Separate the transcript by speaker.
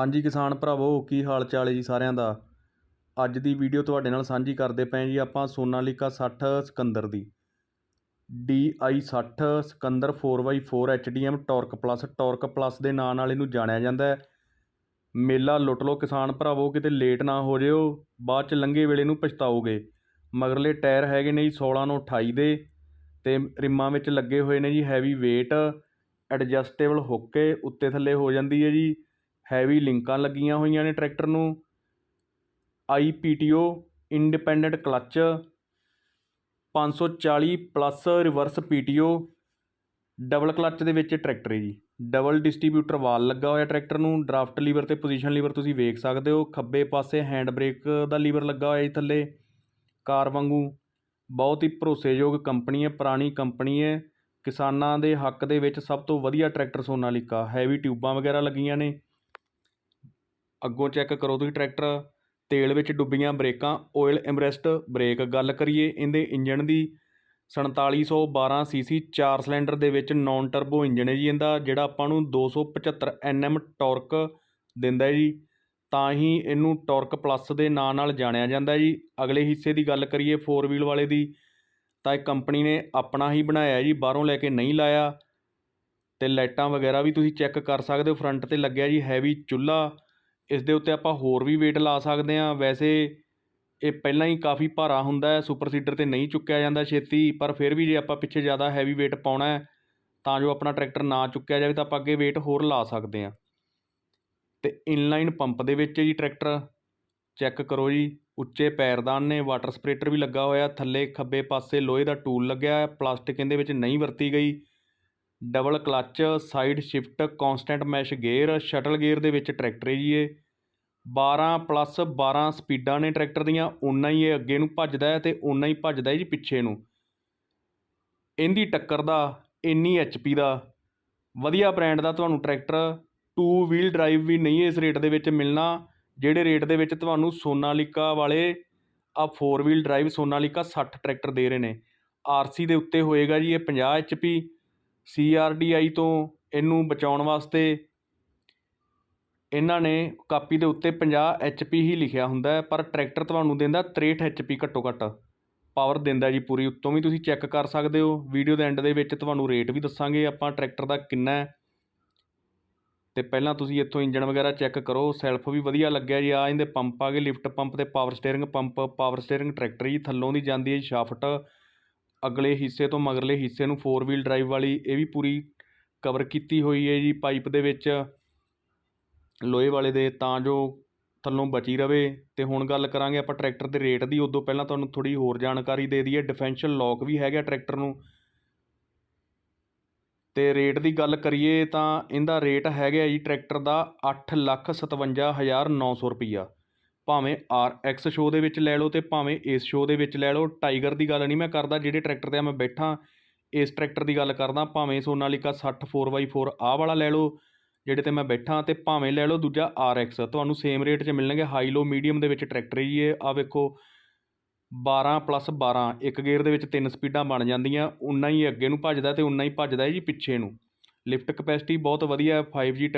Speaker 1: ਹਾਂਜੀ ਕਿਸਾਨ ਭਰਾਵੋ, ਕੀ ਹਾਲ ਚਾਲ ਹੈ ਜੀ ਸਾਰਿਆਂ ਦਾ? ਅੱਜ ਦੀ ਵੀਡੀਓ ਤੁਹਾਡੇ ਨਾਲ ਸਾਂਝੀ ਕਰਦੇ ਪਏ ਜੀ ਆਪਾਂ ਸੋਨਾਲੀਕਾ 60 ਸਿਕੰਦਰ ਦੀ। DI 60 Sikander 4x4 HDM torque plus. Torque plus ਦੇ ਨਾਂ ਨਾਲ ਇਹਨੂੰ ਜਾਣਿਆ ਜਾਂਦਾ ਹੈ। ਮੇਲਾ ਲੁੱਟ ਲਓ ਕਿਸਾਨ ਭਰਾਵੋ, ਕਿਤੇ ਲੇਟ ਨਾ ਹੋ ਜਿਓ, ਬਾਅਦ ਚ ਲੰਘੇ ਵੇਲੇ ਨੂੰ ਪਛਤਾਓਗੇ। ਮਗਰਲੇ ਟਾਇਰ ਹੈਗੇ ਨੇ ਜੀ 16 ਨੂੰ 28 ਦੇ, ਤੇ ਰਿਮਾਂ ਵਿੱਚ ਲੱਗੇ ਹੋਏ ਨੇ ਜੀ ਹੈਵੀ weight ਐਡਜਸਟੇਬਲ ਹੁੱਕੇ ਉੱਤੇ ਥੱਲੇ ਹੋ ਜਾਂਦੀ ਹੈ ਜੀ। ਹੈਵੀ ਲਿੰਕਾਂ ਲੱਗੀਆਂ ਹੋਈਆਂ ਨੇ ਟਰੈਕਟਰ ਨੂੰ। IPTO independent clutch 540 plus reverse PTO double clutch ਦੇ ਵਿੱਚ ਟਰੈਕਟਰ ਹੈ ਜੀ। ਡਬਲ ਡਿਸਟ੍ਰੀਬਿਊਟਰ ਵਾਲ ਲੱਗਾ ਹੋਇਆ ਟਰੈਕਟਰ ਨੂੰ, ਡਰਾਫਟ ਲੀਵਰ ਤੇ ਪੋਜੀਸ਼ਨ ਲੀਵਰ ਤੁਸੀਂ ਵੇਖ ਸਕਦੇ ਹੋ। ਖੱਬੇ ਪਾਸੇ ਹੈਂਡ ਬ੍ਰੇਕ ਦਾ ਲੀਵਰ ਲੱਗਾ ਹੋਇਆ ਜੀ ਥੱਲੇ। ਕਾਰ ਵਾਂਗੂ ਬਹੁਤ ਹੀ ਭਰੋਸੇਯੋਗ ਕੰਪਨੀ ਹੈ, ਪੁਰਾਣੀ ਕੰਪਨੀ ਹੈ। ਕਿਸਾਨਾਂ ਦੇ ਹੱਕ ਦੇ ਵਿੱਚ ਸਭ ਤੋਂ ਵਧੀਆ ਟਰੈਕਟਰ ਸੋਨਾਲੀਕਾ। ਹੈਵੀ ਟਿਊਬਾਂ ਵਗੈਰਾ ਲੱਗੀਆਂ ਨੇ। ਅੱਗੋਂ ਚੈੱਕ ਕਰੋ ਤੁਸੀਂ ਟਰੈਕਟਰ, ਤੇਲ ਵਿੱਚ ਡੁੱਬੀਆਂ ਬ੍ਰੇਕਾਂ ਆਇਲ ਐਮਰੈਸਟ, ਬ੍ਰੇਕ ਗੱਲ ਕਰੀਏ ਇਹਦੇ ਇੰਜਣ ਦੀ 4712 ਸੀਸੀ 4 ਸਿਲੰਡਰ ਦੇ ਵਿੱਚ ਨਾਨ ਟਰਬੋ ਇੰਜਣ ਹੈ ਜੀ ਇਹਦਾ, ਜਿਹੜਾ ਆਪਾਂ ਨੂੰ 275 ਐਨਐਮ ਟਾਰਕ ਦਿੰਦਾ ਹੈ ਜੀ। ਤਾਂ ਹੀ ਇਹਨੂੰ ਟਾਰਕ ਪਲੱਸ ਦੇ ਨਾਂ ਨਾਲ ਜਾਣਿਆ ਜਾਂਦਾ ਜੀ। ਅਗਲੇ ਹਿੱਸੇ ਦੀ ਗੱਲ ਕਰੀਏ 4 ਵੀਲ ਵਾਲੇ ਦੀ, ਤਾਂ ਇਹ ਕੰਪਨੀ ਨੇ ਆਪਣਾ ਹੀ ਬਣਾਇਆ ਜੀ, ਬਾਹਰੋਂ ਲੈ ਕੇ ਨਹੀਂ ਲਾਇਆ। ਤੇ ਲਾਈਟਾਂ ਵਗੈਰਾ ਵੀ ਤੁਸੀਂ ਚੈੱਕ ਕਰ ਸਕਦੇ ਹੋ, ਫਰੰਟ ਤੇ ਲੱਗਿਆ ਜੀ ਹੈਵੀ ਚੁੱਲ੍ਹਾ। ਇਸ ਦੇ ਉੱਤੇ ਆਪਾਂ ਹੋਰ ਵੀ ਵੇਟ ਲਾ ਸਕਦੇ ਹਾਂ। ਵੈਸੇ ਇਹ ਪਹਿਲਾਂ ਹੀ ਕਾਫੀ ਭਾਰਾ ਹੁੰਦਾ ਹੈ ਸੁਪਰ ਸੀਡਰ ਤੇ ਨਹੀਂ ਚੁੱਕਿਆ ਜਾਂਦਾ ਛੇਤੀ, ਪਰ ਫਿਰ ਵੀ ਜੇ ਆਪਾਂ ਪਿੱਛੇ ਜ਼ਿਆਦਾ ਹੈਵੀ ਵੇਟ ਪਾਉਣਾ ਤਾਂ ਜੋ ਆਪਣਾ ਟਰੈਕਟਰ ਨਾ ਚੁੱਕਿਆ ਜਾਵੇ, ਤਾਂ ਆਪਾਂ ਅੱਗੇ ਵੇਟ ਹੋਰ ਲਾ ਸਕਦੇ ਹਾਂ। ਅਤੇ ਇਨਲਾਈਨ ਪੰਪ ਦੇ ਵਿੱਚ ਜੀ ਟਰੈਕਟਰ ਚੈੱਕ ਕਰੋ ਜੀ, ਉੱਚੇ ਪੈਰਦਾਨ ਨੇ ਵਾਟਰ ਸਪਰੇਟਰ ਵੀ ਲੱਗਾ ਹੋਇਆ, ਥੱਲੇ ਖੱਬੇ ਪਾਸੇ ਲੋਹੇ ਦਾ ਟੂਲ ਲੱਗਿਆ ਪਲਾਸਟਿਕ ਇਹਦੇ ਵਿੱਚ ਨਹੀਂ ਵਰਤੀ ਗਈ। Double clutch, side shift constant mesh gear, shuttle gear ਦੇ ਵਿੱਚ ਟਰੈਕਟਰ ਹੈ ਜੀ ਇਹ। 12 ਪਲੱਸ 12 ਸਪੀਡਾਂ ਨੇ ਟਰੈਕਟਰ ਦੀਆਂ ਉਨਾ ਹੀ ਇਹ ਅੱਗੇ ਨੂੰ ਭੱਜਦਾ ਹੈ ਤੇ ਉਨਾ ਹੀ ਭੱਜਦਾ ਹੈ ਜੀ ਪਿੱਛੇ ਨੂੰ। ਇਹਦੀ ਟੱਕਰ ਦਾ, ਇੰਨੀ ਐਚਪੀ ਦਾ, ਵਧੀਆ ਬ੍ਰਾਂਡ ਦਾ ਤੁਹਾਨੂੰ ਟਰੈਕਟਰ ਟੂ ਵੀਲ ਡਰਾਈਵ ਵੀ ਨਹੀਂ ਇਸ ਰੇਟ ਦੇ ਵਿੱਚ ਮਿਲਣਾ, ਜਿਹੜੇ ਰੇਟ ਦੇ ਵਿੱਚ ਤੁਹਾਨੂੰ ਸੋਨਾਲੀਕਾ ਵਾਲੇ ਆ 4 ਵੀਲ ਡਰਾਈਵ ਸੋਨਾਲੀਕਾ 60 ਟਰੈਕਟਰ ਦੇ ਰਹੇ ਨੇ। ਆਰਸੀ ਦੇ ਉੱਤੇ ਹੋਏਗਾ ਜੀ ਇਹ 50 HP C R D I ਤੋਂ ਇਹਨੂੰ ਬਚਾਉਣ ਵਾਸਤੇ ਇਹਨਾਂ ਨੇ ਕਾਪੀ ਦੇ ਉੱਤੇ ਪੰਜਾਹ 50 ਐਚਪੀ ਹੀ ਲਿਖਿਆ ਹੁੰਦਾ ਪਰ ਟਰੈਕਟਰ ਤੁਹਾਨੂੰ ਦਿੰਦਾ 63 ਐਚਪੀ ਘੱਟੋ ਘੱਟ। ਪਾਵਰ ਦਿੰਦਾ ਜੀ ਪੂਰੀ, ਉੱਤੋਂ ਵੀ ਤੁਸੀਂ ਚੈੱਕ ਕਰ ਸਕਦੇ ਹੋ। ਵੀਡੀਓ ਦੇ ਐਂਡ ਦੇ ਵਿੱਚ ਤੁਹਾਨੂੰ ਰੇਟ ਵੀ ਦੱਸਾਂਗੇ ਆਪਾਂ ਟਰੈਕਟਰ ਦਾ ਕਿੰਨਾ ਹੈ। ਤੇ ਪਹਿਲਾਂ ਤੁਸੀਂ ਇੱਥੋਂ ਇੰਜਨ ਵਗੈਰਾ ਚੈੱਕ ਕਰੋ, ਸੈਲਫ ਵੀ ਵਧੀਆ ਲੱਗਿਆ ਜੀ। ਆ ਇਹਦੇ ਪੰਪ ਆ ਗਏ, ਲਿਫਟ ਪੰਪ ਤੇ power steering pump, power steering tractor ਜੀ, ਥੱਲੋਂ ਦੀ ਜਾਂਦੀ ਹੈ ਜੀ ਸ਼ਾਫਟ ਅਗਲੇ ਹਿੱਸੇ ਤੋਂ ਮਗਰਲੇ ਹਿੱਸੇ ਨੂੰ ਫੋਰ ਵੀਲ ਡਰਾਈਵ ਵਾਲੀ ਇਹ ਵੀ ਪੂਰੀ ਕਵਰ ਕੀਤੀ ਹੋਈ ਹੈ ਜੀ ਪਾਈਪ ਦੇ ਵਿੱਚ। ਲੋਹੇ ਵਾਲੇ ਦੇ ਤਾਂ ਜੋ ਥੱਲੋਂ ਬਚੀ ਰਵੇ। ਅਤੇ ਹੁਣ ਗੱਲ ਕਰਾਂਗੇ ਆਪਾਂ ਟਰੈਕਟਰ ਦੇ ਰੇਟ ਦੀ। ਉਦੋਂ ਪਹਿਲਾਂ ਤੁਹਾਨੂੰ ਥੋੜ੍ਹੀ ਹੋਰ ਜਾਣਕਾਰੀ ਦੇ ਦਈਏ। ਡਿਫੈਂਸ਼ਲ ਲੌਕ ਵੀ ਹੈਗਾ ਟਰੈਕਟਰ ਨੂੰ। ਅਤੇ ਰੇਟ ਦੀ ਗੱਲ ਕਰੀਏ ਤਾਂ ਇਹਦਾ ਰੇਟ ਹੈਗਾ ਜੀ ਟਰੈਕਟਰ ਦਾ 857900 ਰੁਪਈਆ। ਭਾਵੇਂ ਆਰ ਐਕਸ ਸ਼ੋਅ ਦੇ ਵਿੱਚ ਲੈ ਲਓ ਤੇ ਭਾਵੇਂ ਇਸ ਸ਼ੋਅ ਦੇ ਵਿੱਚ ਲੈ ਲਓ ਟਾਈਗਰ ਦੀ ਗੱਲ ਨਹੀਂ ਮੈਂ ਕਰਦਾ, ਜਿਹੜੇ ਟਰੈਕਟਰ ਤੇ ਮੈਂ ਬੈਠਾ, ਇਸ ਟਰੈਕਟਰ ਦੀ ਗੱਲ ਕਰਦਾ, ਭਾਵੇਂ ਸੋਨਾਲੀਕਾ 60 4x4 ਆਹ ਵਾਲਾ ਲੈ ਲਓ, ਜਿਹੜੇ ਤੇ ਮੈਂ ਬੈਠਾ ਤੇ ਭਾਵੇਂ ਲੈ ਲਓ ਦੂਜਾ ਆਰ ਐਕਸ ਤੁਹਾਨੂੰ ਸੇਮ ਰੇਟ 'ਚ ਮਿਲਣਗੇ ਹਾਈ ਲੋ ਮੀਡੀਅਮ ਦੇ ਵਿੱਚ ਟਰੈਕਟਰ ਹੀ ਇਹ ਆ ਵੇਖੋ 12 ਪਲੱਸ 12 ਇੱਕ ਗੇਅਰ ਦੇ ਵਿੱਚ ਤਿੰਨ ਸਪੀਡਾਂ ਬਣ ਜਾਂਦੀਆਂ ਉਨਾ ਹੀ ਅੱਗੇ ਨੂੰ ਭੱਜਦਾ ਤੇ ਉਨਾ ਹੀ ਭੱਜਦਾ ਹੈ ਜੀ ਪਿੱਛੇ ਨੂੰ ਲਿਫਟ ਕਪੈਸਿਟੀ ਬਹੁਤ ਵਧੀਆ 5G